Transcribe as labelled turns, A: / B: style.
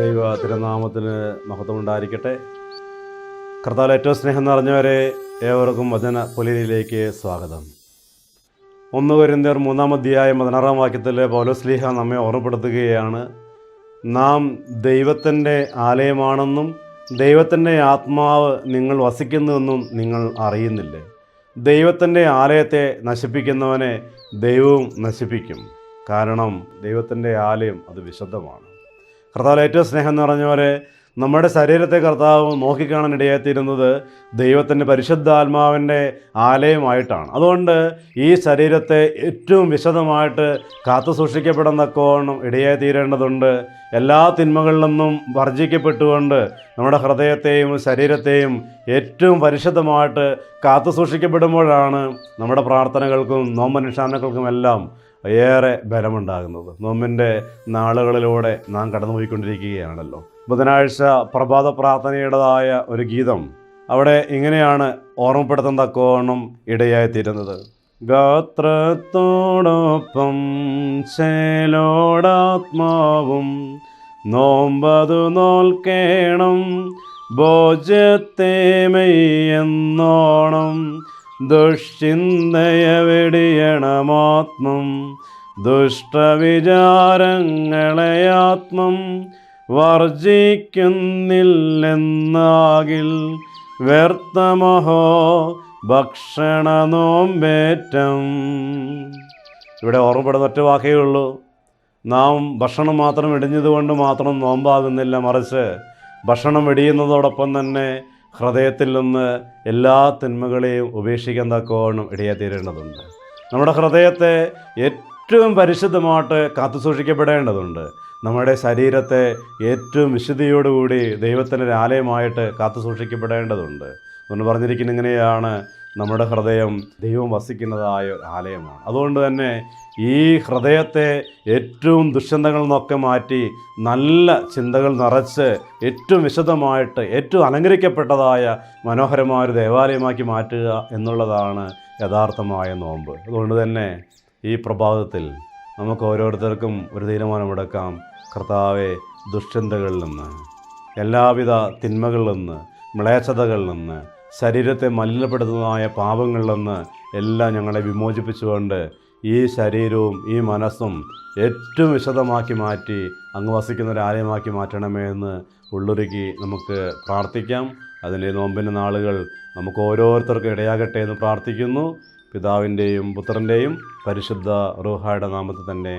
A: തിരുനാമത്തിന് മഹത്വമുണ്ടായിരിക്കട്ടെ. കർത്താവ് ഏറ്റവും സ്നേഹം നിറഞ്ഞവരെ ഏവർക്കും വചന പുലരിയിലേക്ക് സ്വാഗതം. ഒന്ന് വരുന്നവർ മൂന്നാം അധ്യായം പതിനാറാം വാക്യത്തിൽ പൗലോസ്ലീഹ നമ്മെ ഓർമ്മപ്പെടുത്തുകയാണ്. നാം ദൈവത്തിന്റെ ആലയമാണെന്നും ദൈവത്തിന്റെ ആത്മാവ് നിങ്ങൾ വസിക്കുന്നുവെന്നും നിങ്ങൾ അറിയുന്നില്ലേ? ദൈവത്തിന്റെ ആലയത്തെ നശിപ്പിക്കുന്നവനെ ദൈവവും നശിപ്പിക്കും. കാരണം ദൈവത്തിന്റെ ആലയം അത് വിശുദ്ധമാണ്. കർത്താവ് ഏറ്റവും സ്നേഹം എന്ന് പറഞ്ഞ പോലെ നമ്മുടെ ശരീരത്തെ കർത്താവ് നോക്കിക്കാണാൻ ഇടയായിത്തീരുന്നത് ദൈവത്തിന്റെ പരിശുദ്ധാത്മാവിന്റെ ആലയമായിട്ടാണ്. അതുകൊണ്ട് ഈ ശരീരത്തെ ഏറ്റവും വിശദമായിട്ട് കാത്തു സൂക്ഷിക്കപ്പെടുന്നക്കോണം ഇടയായി തീരേണ്ടതുണ്ട് എല്ലാ തിന്മകളിൽ നിന്നും വർജിക്കപ്പെട്ടുകൊണ്ട് നമ്മുടെ ഹൃദയത്തെയും ശരീരത്തെയും ഏറ്റവും പരിശുദ്ധമായിട്ട് കാത്തു സൂക്ഷിക്കപ്പെടുമ്പോഴാണ് നമ്മുടെ പ്രാർത്ഥനകൾക്കും നോമ്പനുഷ്ഠാനങ്ങൾക്കും എല്ലാം ഏറെ ബലമുണ്ടാകുന്നത്. നോമ്പിന്റെ നാളുകളിലൂടെ നാം കടന്നുപോയിക്കൊണ്ടിരിക്കുകയാണല്ലോ. ബുധനാഴ്ച പ്രഭാത പ്രാർത്ഥനയുടേതായ ഒരു ഗീതം അവിടെ ഇങ്ങനെയാണ് ഓർമ്മപ്പെടുത്തുന്ന ഇടയായിത്തീരുന്നത്. ഗാത്രത്തോടൊപ്പം ചേലോടാത്മാവും നോമ്പതു നോൽക്കേണം ഭോജ്യത്തെ മെയ്യെന്നോണം ദുഷ്ചിന്തയവെടിയണമാത്മം ദുഷ്ടവിചാരങ്ങളെ ആത്മം വർജിക്കുന്നില്ലെന്നാകിൽ വ്യർത്ഥമഹോ ഭക്ഷണ നോമ്പേറ്റം ഇവിടെ ഓർമ്മപ്പെടുന്ന ഒറ്റ വാക്കേ ഉള്ളൂ. നാം ഭക്ഷണം മാത്രം ഇടിഞ്ഞതുകൊണ്ട് മാത്രം നോമ്പാകുന്നില്ല. മറിച്ച് ഭക്ഷണം വെടിയുന്നതോടൊപ്പം തന്നെ ഹൃദയത്തിൽ നിന്ന് എല്ലാ തിന്മകളെയും ഉപേക്ഷിക്കാൻ തക്കവണ്ണം ഇടയാത്തീരേണ്ടതുണ്ട് നമ്മുടെ ഹൃദയത്തെ ഏറ്റവും പരിശുദ്ധമായിട്ട് കാത്തുസൂക്ഷിക്കപ്പെടേണ്ടതുണ്ട് നമ്മുടെ ശരീരത്തെ ഏറ്റവും വിശുദ്ധിയോടുകൂടി ദൈവത്തിന്റെ ആലയമായിട്ട് കാത്തുസൂക്ഷിക്കപ്പെടേണ്ടതുണ്ട് ഒന്ന് പറഞ്ഞിരിക്കുന്ന ഇങ്ങനെയാണ് നമ്മുടെ ഹൃദയം ദൈവം വസിക്കുന്നതായ ഒരു ആലയമാണ്. അതുകൊണ്ട് തന്നെ ഈ ഹൃദയത്തെ ഏറ്റവും ദുഷ്യന്തകളിൽ നിന്നൊക്കെ മാറ്റി നല്ല ചിന്തകൾ നിറച്ച് ഏറ്റവും വിശദമായിട്ട് ഏറ്റവും അലങ്കരിക്കപ്പെട്ടതായ മനോഹരമായ ഒരു ദേവാലയമാക്കി മാറ്റുക എന്നുള്ളതാണ് യഥാർത്ഥമായ നോമ്പ്. അതുകൊണ്ട് തന്നെ ഈ പ്രഭാതത്തിൽ നമുക്ക് ഓരോരുത്തർക്കും ഒരു തീരുമാനമെടുക്കാം. കർത്താവെ ദുഷ്യന്തകളിൽ നിന്ന് എല്ലാവിധ തിന്മകളിൽ നിന്ന് മ്ലേച്ഛതകളിൽ നിന്ന് ശരീരത്തെ മലിനപ്പെടുത്തുന്നതായ പാപങ്ങളിൽ നിന്ന് എല്ലാം ഞങ്ങളെ വിമോചിപ്പിച്ചുകൊണ്ട് ഈ ശരീരവും ഈ മനസ്സും ഏറ്റവും വിശദമാക്കി മാറ്റി അങ്ങ് വസിക്കുന്ന ഒരു ആലയമാക്കി മാറ്റണമേ എന്ന് ഉള്ളൊരുക്കി നമുക്ക് പ്രാർത്ഥിക്കാം. അതിന്റെ നോമ്പിന്റെ നാളുകൾ നമുക്ക് ഓരോരുത്തർക്കും ഇടയാകട്ടെ എന്ന് പ്രാർത്ഥിക്കുന്നു. പിതാവിന്റെയും പുത്രന്റെയും പരിശുദ്ധ റൂഹായുടെ നാമത്തിൽ തന്നെ.